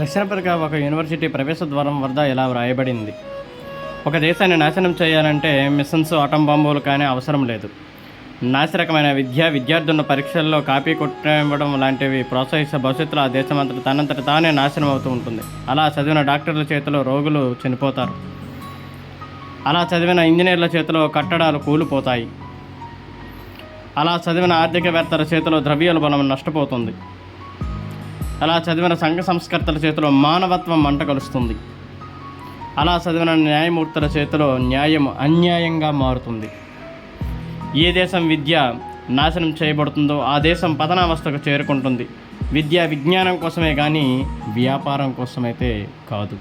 దక్షిణ ఒక యూనివర్సిటీ ప్రవేశ ద్వారం వద్ద ఇలా వ్రాయబడింది. ఒక దేశాన్ని నాశనం చేయాలంటే మిషన్స్ ఆటం బాంబులు కానీ అవసరం లేదు. నాసిరకమైన విద్య విద్యార్థులను పరీక్షల్లో కాపీ కొట్టివ్వడం లాంటివి ప్రోత్సహిస్తే భవిష్యత్తులో ఆ దేశం అంతటి తనంతట తానే నాశనం అవుతూ ఉంటుంది. అలా చదివిన డాక్టర్ల చేతిలో రోగులు చనిపోతారు. అలా చదివిన ఇంజనీర్ల చేతిలో కట్టడాలు కూలిపోతాయి. అలా చదివిన ఆర్థికవేత్తల చేతిలో ద్రవ్యాల బలం నష్టపోతుంది. అలా చదివిన సంఘ సంస్కర్తల చేతిలో మానవత్వం మంట కలుస్తుంది. అలా చదివిన న్యాయమూర్తుల చేతిలో న్యాయం అన్యాయంగా మారుతుంది. ఏ దేశం విద్య నాశనం చేయబడుతుందో ఆ దేశం పతనావస్థకు చేరుకుంటుంది. విద్య విజ్ఞానం కోసమే కానీ వ్యాపారం కోసమైతే కాదు.